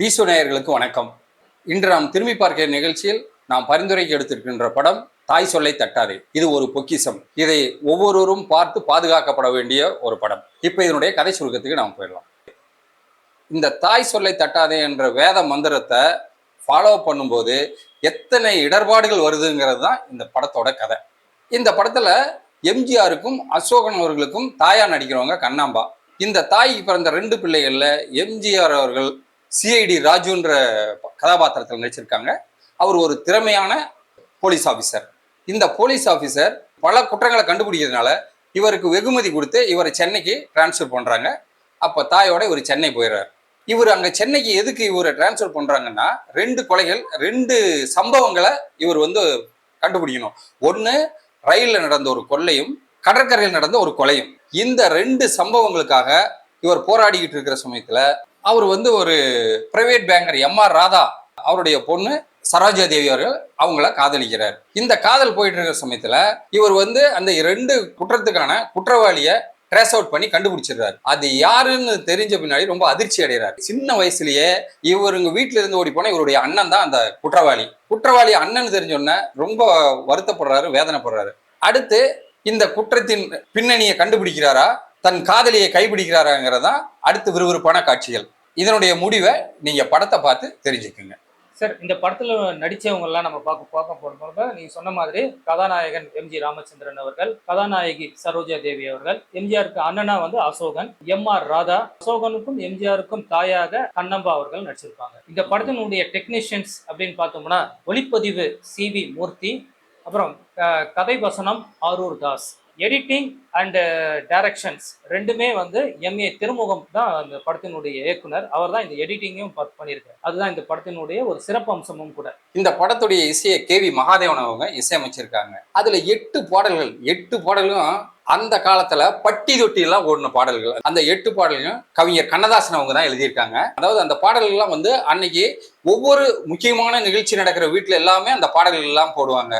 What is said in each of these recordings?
டீசோ நேயர்களுக்கு வணக்கம். இன்று நாம் திரும்பி பார்க்கிற நிகழ்ச்சியில் நாம் பரிந்துரைக்கு எடுத்திருக்கின்ற படம் தாய் சொல்லை தட்டாதே. இது ஒரு பொக்கிஷம். இதை ஒவ்வொருவரும் பார்த்து பாதுகாக்கப்பட வேண்டிய ஒரு படம். இப்போ இதனுடைய கதை சுருக்கத்துக்கு நாம் போயிடலாம். இந்த தாய் சொல்லை தட்டாதே என்ற வேத மந்திரத்தை ஃபாலோ பண்ணும்போது எத்தனை இடர்பாடுகள் வருதுங்கிறது தான் இந்த படத்தோட கதை. இந்த படத்தில் எம்ஜிஆருக்கும் அசோகன் அவர்களுக்கும் தாயா நடிக்கிறவங்க கண்ணாம்பா. இந்த தாய்க்கு பிறந்த ரெண்டு பிள்ளைகளில் எம்ஜிஆர் அவர்கள் சிஐடி ராஜுன்ற கதாபாத்திரத்தில் நடிச்சிருக்காங்க. அவர் ஒரு திறமையான போலீஸ் ஆஃபீஸர் இந்த போலீஸ் ஆஃபீஸர் பல குற்றங்களை கண்டுபிடிக்கிறதுனால இவருக்கு வெகுமதி கொடுத்து இவரை சென்னைக்கு டிரான்ஸ்ஃபர் பண்ணுறாங்க அப்போ தாயோட இவர் சென்னை போயிடுறார். இவர் அங்கே சென்னைக்கு எதுக்கு இவரை டிரான்ஸ்ஃபர் பண்ணுறாங்கன்னா ரெண்டு கொலைகள் ரெண்டு சம்பவங்களை இவர் வந்து கண்டுபிடிக்கணும். ஒன்று ரயிலில் நடந்த ஒரு கொள்ளையும் கடற்கரையில் நடந்த ஒரு கொலையும். இந்த ரெண்டு சம்பவங்களுக்காக இவர் போராடிக்கிட்டு இருக்கிற சமயத்தில் அவர் வந்து ஒரு private banker M R Radha அவருடைய பொண்ணு சரோஜா தேவி அவர்கள் அவங்கள காதலிக்கிறார். இந்த காதல் போயிட்டு இருக்கிற சமயத்துல இவர் வந்து அந்த ரெண்டு குற்றத்துக்கான குற்றவாளியை ட்ரேஸ் அவுட் பண்ணி கண்டுபிடிச்சிடுறாரு. அது யாருன்னு தெரிஞ்ச பின்னாடி ரொம்ப அதிர்ச்சி அடைகிறார். சின்ன வயசுலயே இவருங்க வீட்டுல இருந்து ஓடி போனா இவருடைய அண்ணன் தான் அந்த குற்றவாளி. குற்றவாளி அண்ணன் தெரிஞ்சோடனே ரொம்ப வருத்தப்படுறாரு வேதனைப்படுறாரு. அடுத்து இந்த குற்றத்தின் பின்னணியை கண்டுபிடிக்கிறாரா தன் காதலியை கைப்பிடிக்கிறாராங்கிறதா அடுத்து விறுவிறுப்பான காட்சிகள். இதனுடைய முடிவை நீங்கள் படத்தை பார்த்து தெரிஞ்சுக்குங்க. சார் இந்த படத்தில் நடித்தவங்கெல்லாம் நம்ம பார்க்க பார்க்க போகிறப்ப நீங்கள் சொன்ன மாதிரி கதாநாயகன் எம்ஜி ராமச்சந்திரன் அவர்கள் கதாநாயகி சரோஜா தேவி அவர்கள் எம்ஜிஆருக்கு அண்ணனா வந்து அசோகன் எம் ஆர் ராதா அசோகனுக்கும் எம்ஜிஆருக்கும் தாயாக கண்ணம்பா அவர்கள் நடிச்சிருப்பாங்க. இந்த படத்தினுடைய டெக்னீஷியன்ஸ் அப்படின்னு பார்த்தோம்னா ஒளிப்பதிவு சி வி மூர்த்தி அப்புறம் க- கதை வசனம் Aroor Das. Editing and directions ரெண்டுமே வந்து எம்ஏ திருமுகம் தான் அந்த படத்தினுடைய இயக்குனர். அவர் தான் இந்த எடிட்டிங்கும் பண்ணியிருக்காரு. அதுதான் இந்த படத்தினுடைய ஒரு சிறப்பு அம்சமும் கூட. இந்த படத்துடைய இசையை கே வி மகாதேவன் அவங்க இசையமைச்சிருக்காங்க. அதுல எட்டு பாடல்கள் எட்டு பாடல்களும் அந்த காலத்துல பட்டி தொட்டி எல்லாம் ஓடின பாடல்கள். அந்த எட்டு பாடல்களும் கவிஞர் கண்ணதாசன் அவங்க தான் எழுதியிருக்காங்க. அதாவது அந்த பாடல்கள் எல்லாம் வந்து அன்னைக்கு ஒவ்வொரு முக்கியமான நிகழ்ச்சி நடக்கிற வீட்டுல எல்லாமே அந்த பாடல்கள் எல்லாம் போடுவாங்க.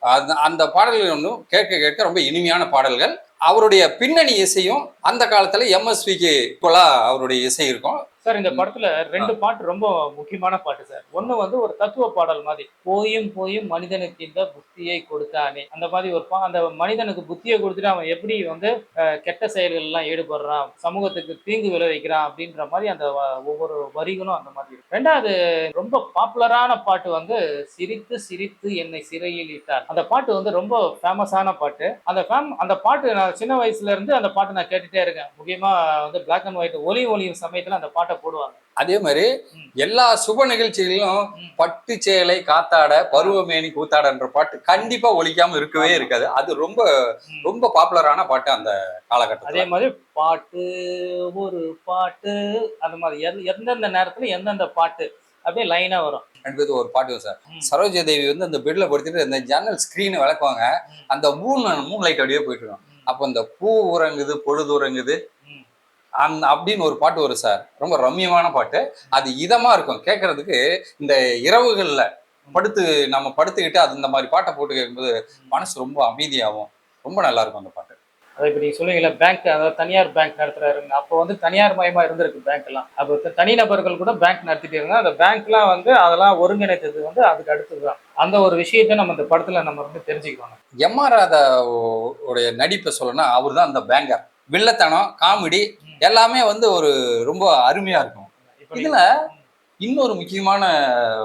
அந்த அந்த பாடல்கள் ஒன்றும் கேட்க கேட்க ரொம்ப இனிமையான பாடல்கள். அவருடைய பின்னணி இசையும் அந்த காலத்தில் எம்எஸ்விக்கு போல அவருடைய இசை இருக்கும். சார் இந்த படத்துல ரெண்டு பாட்டு ரொம்ப முக்கியமான பாட்டு சார். ஒண்ணு வந்து ஒரு தத்துவ பாடல் மாதிரி போயும் போயும் மனிதனுக்கு இந்த புத்தியை கொடுத்தானே. அந்த மாதிரி ஒரு பா அந்த மனிதனுக்கு புத்தியை கொடுத்துட்டு அவன் எப்படி வந்து கெட்ட செயல்கள் எல்லாம் ஈடுபடுறான் சமூகத்துக்கு தீங்கு விளைவிக்கிறான் அப்படின்ற மாதிரி அந்த ஒவ்வொரு வரிகளும் அந்த மாதிரி. ரெண்டாவது ரொம்ப பாப்புலரான பாட்டு வந்து சிரித்து சிரித்து என்னை சிறையில் இட்டார். அந்த பாட்டு வந்து ரொம்ப ஃபேமஸான பாட்டு. அந்த ஃபேம் அந்த பாட்டு நான் சின்ன வயசுல இருந்து அந்த பாட்டு நான் கேட்டுட்டே இருக்கேன். முக்கியமா வந்து பிளாக் அண்ட் ஒயிட் ஒலி ஒலியும் சமயத்துல அந்த பாட்டை போடுவாங்க அதே மாதிரி. எல்லா சுப நிகழ்ச்சிகளிலும். பட்டு சேலை காத்தாட பருவமேனி கூத்தாடன்ற பாட்டு கண்டிப்பா ஒலிக்காம இருக்கவே இருக்காது அது ரொம்ப. ரொம்ப பாப்புலரான பாட்டு அந்த அதே காலகட்டத்தில் மாதிரி பாட்டு ஒரு பாட்டு அந்த மாதிரி எந்த- எந்தெந்த நேரத்துல எந்தெந்த பாட்டு அப்படியே லைனா வரும் என்பது ஒரு பாட்டு சார். சரோஜா தேவி வந்து அந்த பெட்ல படுத்துட்டு அந்த ஜன்னல் ஸ்கிரீனை விளக்குவாங்க. அந்த மூணு மூணு லைட் அப்படியே போயிட்டு இருக்கும். அப்போ அந்த பூ உறங்குது பொழுது உறங்குது ம். அந்த அப்படின்னு ஒரு பாட்டு வரும் சார். ரொம்ப ரம்மியமான பாட்டு. அது இதமா இருக்கும். கேட்கறதுக்கு இந்த இரவுகள்ல படுத்து நம்ம படுத்துக்கிட்டு அது இந்த மாதிரி பாட்டை போட்டு கேட்கும்போது மனசு ரொம்ப அமைதியாகும். ரொம்ப நல்லா இருக்கும் அந்த பாட்டு. அதை இப்ப நீங்க சொல்லுவீங்களா பேங்க் அதாவது தனியார் பேங்க் நடத்துறாருங்க அப்போ வந்து தனியார் மயமா இருந்திருக்கு பேங்க் எல்லாம். அப்போ த- தனிநபர்கள் கூட பேங்க் நடத்திட்டு இருந்தாங்க. அந்த பேங்க்லாம் வந்து அதெல்லாம் ஒருங்கிணைத்தது வந்து அதுக்கு அடுத்ததுதான் அந்த ஒரு விஷயத்தை நம்ம இந்த படத்துல நம்ம வந்து தெரிஞ்சுக்கணும் எம் ஆர் ராதா உடைய நடிப்பை சொல்லணும்னா அவர் தான் அந்த பேங்கர் வில்லத்தனம் காமெடி எல்லாமே வந்து ஒரு ரொம்ப அருமையா இருக்கும். இதுல இன்னொரு முக்கியமான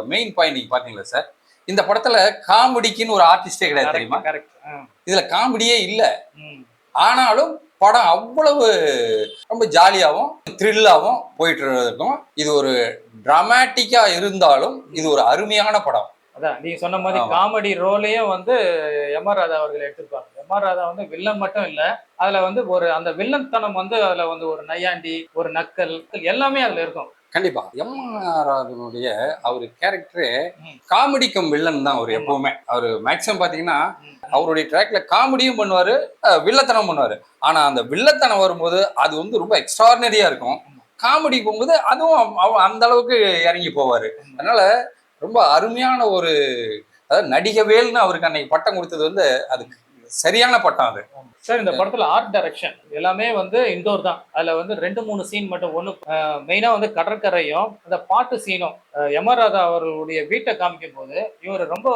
மெயின் பாயிண்ட் நீங்க பாத்தீங்களா சார் இந்த படத்துல காமெடிக்குன்னு ஒரு ஆர்டிஸ்டே கிடையாது தெரியுமா? இதுல காமெடியே இல்ல. ஆனாலும் படம் அவ்வளவு ரொம்ப ஜாலியாகவும் த்ரில்லாகவும் போயிட்டு இருக்கும் இது ஒரு டிராமாட்டிக்கா இருந்தாலும் இது ஒரு அருமையான படம். அதான் நீங்க சொன்ன மாதிரி. காமெடி ரோலையும் வந்து எம் ஆர் ராதா அவர்கள் எடுத்திருப்பாங்க. எம் ஆர் ராதா வந்து வில்லன் மட்டும் இல்ல அதுல வந்து ஒரு அந்த வில்லன்தனம் வந்து அதுல வந்து ஒரு நையாண்டி ஒரு நக்கல் எல்லாமே அதுல இருக்கும். கண்டிப்பா. எம் ஆர் ராதனுடைய அவர் கேரக்டரே ம். காமெடி கம் வில்லன் தான் அவர் எப்பவுமே. அவர் மேக்ஸிமம் பாத்தீங்கன்னா. அவருடைய ட்ராக்ல காமெடியும் பண்ணுவாரு வில்லத்தனம் பண்ணுவாரு. ஆனா அந்த வில்லத்தனம் வரும்போது அது வந்து ரொம்ப எக்ஸ்ட்ராடினரியா இருக்கும். காமெடி போகும்போது அதுவும் அந்த அளவுக்கு இறங்கி போவாரு. அதனால ரொம்ப அருமையான ஒரு அதாவது நடிகவேல்னு அவருக்கு அன்னைக்கு பட்டம் கொடுத்தது வந்து அதுக்கு. சரியான பட்டம் அது. சார் இந்த படத்துல ஆர்ட் டைரக்ஷன் எல்லாமே வந்து இண்டோர் தான். அதுல வந்து ரெண்டு மூணு சீன் மட்டும். ஒன்று மெயினா வந்து கடற்கரையும் அந்த பாட்டு சீனும் எமர் ராதா அவர்களுடைய வீட்டை காமிக்கும் போது இவர் ரொம்ப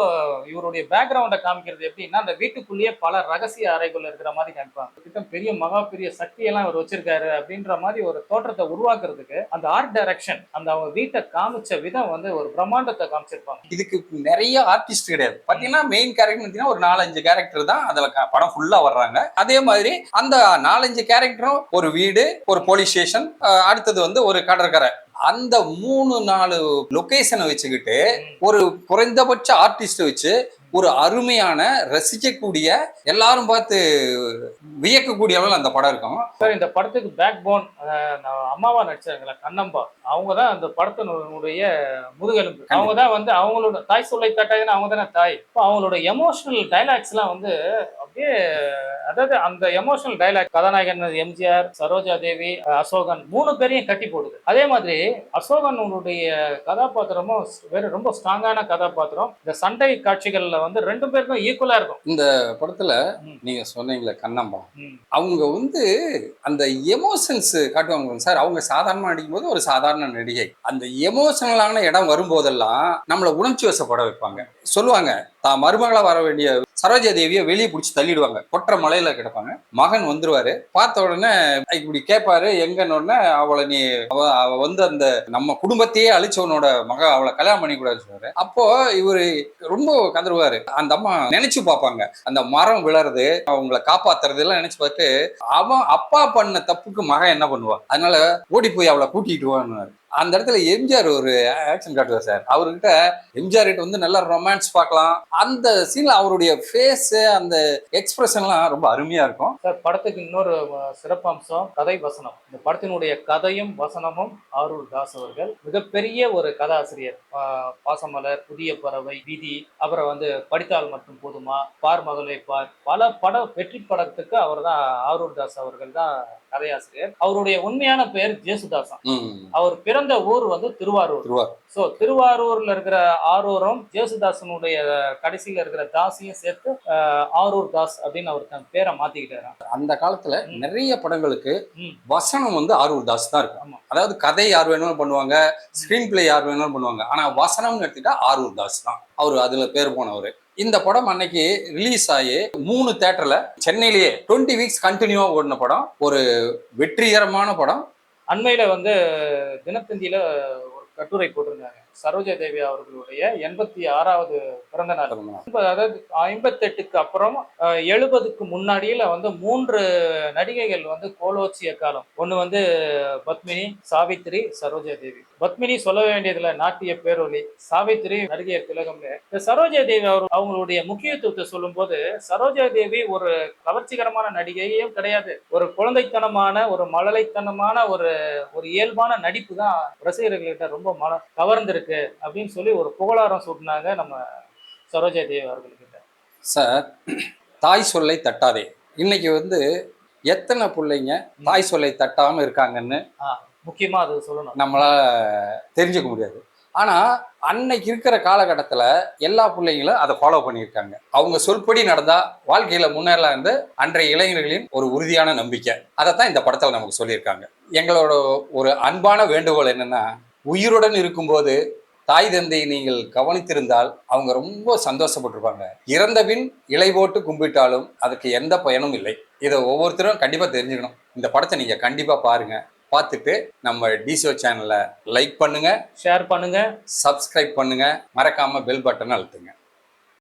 இவருடைய பேக்ரவுண்டை காமிக்கிறது எப்படின்னா அந்த வீட்டுக்குள்ளேயே பல ரகசிய அறைகள் இருக்கிற மாதிரி காமிப்பாங்க. பெரிய மகா பெரிய சக்தியெல்லாம் இவர் வச்சிருக்காரு அப்படின்ற மாதிரி ஒரு தோற்றத்தை உருவாக்குறதுக்கு அந்த ஆர்ட் டைரக்ஷன் அந்த அவங்க வீட்டை காமிச்ச விதம் வந்து ஒரு பிரம்மாண்டத்தை காமிச்சிருப்பாங்க. இதுக்கு நிறைய ஆர்டிஸ்ட் கிடையாது. பாத்தீங்கன்னா மெயின் கேரக்டர் ஒரு நாலஞ்சு கேரக்டர் தான் படம் ஃபுல்லா வர்றாங்க. அதே மாதிரி அந்த நாலஞ்சு கேரக்டரும் ஒரு வீடு ஒரு போலீஸ் ஸ்டேஷன் அடுத்தது வந்து ஒரு கடற்கரை. அந்த மூணு நாலு லொகேஷனை வச்சுக்கிட்டு ஒரு குறைந்தபட்ச ஆர்டிஸ்ட் வச்சு ஒரு அருமையான ரசிக்கக்கூடிய எல்லாரும் பார்த்து வியக்கக்கூடிய அளவில் அந்த படம் இருக்கும். சார் இந்த படத்துக்கு பேக் போன் அம்மாவா நடிச்சாங்களா கண்ணம்பா அவங்க தான் அந்த படத்தினுடைய முதுகெலும்பு. அவங்க தான் வந்து அவங்களோட தாய் சொல்லை தட்டாதுன்னு அவங்க தானே தாய். இப்போ அவங்களோட எமோஷனல் டைலாக்ஸ்லாம் வந்து அப்படியே அதாவது அந்த எமோஷனல் டைலாக் கதாநாயகன் எம்ஜிஆர் சரோஜா தேவி அசோகன் மூணு பேரையும் கட்டி போடுது. அதே மாதிரி அசோகனுடைய கதாபாத்திரமும் வேற ரொம்ப ஸ்ட்ராங்கான கதாபாத்திரம். இந்த சண்டை காட்சிகள்ல வந்து ரெண்டு பேருக்கும் ஈக்குவலா இருக்கும் இந்த படத்துல. நீங்க சொன்னீங்களே கண்ணம்மா ம். அவங்க வந்து அந்த எமோஷன்ஸ் காட்டுவாங்க சார் அவங்க சாதாரணமா நடிக்கும்போது ஒரு சாதாரண நடிகை அந்த எமோஷனலான இடம் வரும்போதெல்லாம் நம்மளை உணர்ச்சி வசப்பட வைப்பாங்க சொல்லுவாங்க தான் மருமகளா வர வேண்டிய சரோஜா தேவியை வெளியே பிடிச்சி தள்ளிடுவாங்க. கொற்ற மலையில கிடப்பாங்க. மகன் வந்துருவாரு. பார்த்த உடனே இப்படி கேட்பாரு. எங்கன்னு அவளை நீ அவ வந்து அந்த நம்ம குடும்பத்தையே அழிச்சவனோட மக அவளை கல்யாணம் பண்ணி கூடாதுன்னு சொல்றாரு. அப்போ இவரு ரொம்ப கதருவாரு அந்த அம்மா நினைச்சு பார்ப்பாங்க. அந்த மரம் விழறது அவங்கள காப்பாத்துறது எல்லாம் நினைச்சு பார்த்து அவன் அப்பா பண்ண தப்புக்கு மகன் என்ன பண்ணுவா அதனால ஓடி போய் அவளை கூட்டிட்டு வான்னு. அந்த இடத்துல எம்ஜிஆர் ஒரு ஆக்ஷன் காட்டுவார் சார். அவர்கிட்ட எம்ஜிஆர் கிட்ட வந்து நல்லா ரொமான்ஸ் பார்க்கலாம். அந்த சீன்ல அவருடைய ஃபேஸ் அந்த எக்ஸ்பிரஷன்லாம் ரொம்ப அருமையா இருக்கும். சார் படத்துக்கு இன்னொரு சிறப்பம்சம் கதை வசனம். இந்த படத்தினுடைய கதையும் வசனமும் ஆரூர் தாஸ் அவர்கள். மிகப்பெரிய ஒரு கதாசிரியர். பாசமலர் புதிய பறவை விதி. அப்புறம் வந்து படித்தால் மட்டும் போதுமா? பார் மகளை பார். பல பட வெற்றி படத்துக்கு அவர் தான் ஆரூர் தாஸ் அவர்கள் தான் கதையாசிரியர். அவருடைய உண்மையான பெயர் ஜேசுதாசன் அவர் பிறந்த ஊர் வந்து திருவாரூர். திருவாரூர். ஸோ திருவாரூர்ல இருக்கிற ஆரூரும் ஜேசுதாசனுடைய கடைசியில இருக்கிற தாஸையும் சேர்த்து ஆரூர் தாஸ் அப்படின்னு அவர் தன் பேரை மாத்திக்கிட்டாரு. அந்த காலத்துல. நிறைய படங்களுக்கு. வசனம் வந்து ஆரூர் தாஸ் தான் இருக்கும். அதாவது கதை யார் வேணாலும் பண்ணுவாங்க ஸ்கிரீன் பிளே யார் வேணாலும் பண்ணுவாங்க. ஆனா வசனம்னு எடுத்துட்டா ஆரூர் தாஸ் தான். அவர் அதுல பேர் போனவர். இந்த படம் அன்னைக்கு ரிலீஸ் ஆகி மூணு தேட்டர்ல சென்னையிலேயே டுவெண்ட்டி வீக்ஸ் கண்டினியூவா ஓடின படம். ஒரு வெற்றிகரமான படம். அண்மையில் வந்து தினத்தந்தியில் ஒரு கட்டுரை போட்டிருந்தாங்க. சரோஜா தேவி அவர்களுடைய எண்பத்தி ஆறாவது பிறந்த நாள். அதாவது ஐம்பத்தெட்டுக்கு அப்புறம் எழுபதுக்கு முன்னாடியில வந்து மூன்று நடிகைகள் வந்து கோலோச்சிய காலம். ஒண்ணு வந்து பத்மினி சாவித்ரி சரோஜா தேவி. பத்மினி சொல்ல வேண்டியதுல நாட்டிய பேரொலி சாவித்ரி நடிகையர் திலகம்னு. இந்த சரோஜா தேவி அவர் அவங்களுடைய முக்கியத்துவத்தை சொல்லும்போது சரோஜா தேவி ஒரு கவர்ச்சிகரமான நடிகையும் கிடையாது. ஒரு குழந்தைத்தனமான ஒரு மழலைத்தனமான ஒரு ஒரு இயல்பான நடிப்பு தான் ரசிகர்கள்கிட்ட ரொம்ப மன கவர்ந்திருக்கு. அப்படின்னு சொல்லி ஒரு புகழாரம் சூட்டினாங்க நம்ம சரோஜா தேவி அவர்கள்கிட்ட சார் தாய் சொல்லை தட்டாதே. இன்னைக்கு வந்து எத்தனை பிள்ளைங்க தாய் சொல்லை தட்டாம இருக்காங்கன்னு முக்கியமா அது சொல்லணும். நம்மளால தெரிஞ்சுக்க முடியாது. ஆனா அன்னைக்கு இருக்கிற காலகட்டத்துல எல்லா பிள்ளைங்களும் அதை ஃபாலோ பண்ணியிருக்காங்க. அவங்க சொல்படி நடந்தா வாழ்க்கையில முன்னேறலாம் இருந்து அன்றைய இளைஞர்களின் ஒரு உறுதியான நம்பிக்கை. அதைத்தான் இந்த படத்துல நமக்கு சொல்லியிருக்காங்க. எங்களோட ஒரு அன்பான வேண்டுகோள் என்னன்னா உயிருடன் இருக்கும்போது தாய் தந்தை நீங்கள் கவனித்திருந்தால் அவங்க ரொம்ப சந்தோஷப்பட்டிருப்பாங்க. இறந்த பின் இலை போட்டு கும்பிட்டாலும் அதுக்கு எந்த பயனும் இல்லை. இதை ஒவ்வொருத்தரும் கண்டிப்பா தெரிஞ்சுக்கணும். இந்த படத்தை நீங்க கண்டிப்பா பாருங்க. பார்த்துட்டு நம்ம டிசோ சேனலை லைக் பண்ணுங்க ஷேர் பண்ணுங்க. சப்ஸ்கிரைப் பண்ணுங்க. மறக்காம பெல் பட்டனை அழுத்துங்க.